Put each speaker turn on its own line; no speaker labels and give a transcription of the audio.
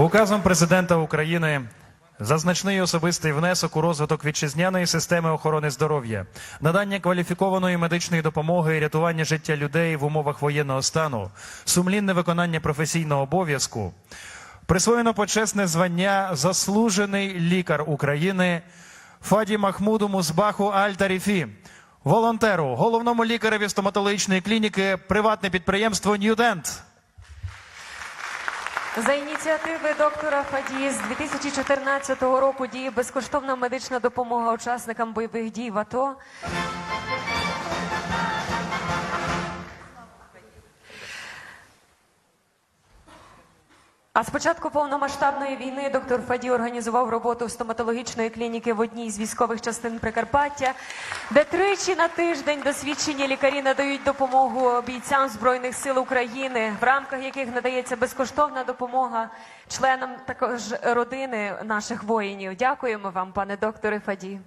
Указом президента України за значний особистий внесок у розвиток вітчизняної системи охорони здоров'я, надання кваліфікованої медичної допомоги і рятування життя людей в умовах воєнного стану, сумлінне виконання професійного обов'язку. Присвоєно почесне звання заслужений лікар України Фаді Махмуду Музбаху Аль-Таріфі, волонтеру, головному лікареві стоматологічної клініки, приватне підприємство Ньюдент.
За ініціативи доктора Фадії з 2014 року діє безкоштовна медична допомога учасникам бойових дій в АТО. А з початку повномасштабної війни доктор Фаді організував роботу стоматологічної клініки в одній з військових частин Прикарпаття, де тричі на тиждень досвідчені лікарі надають допомогу бійцям збройних сил України, в рамках яких надається безкоштовна допомога членам також родини наших воїнів. Дякуємо вам, пане докторе Фаді.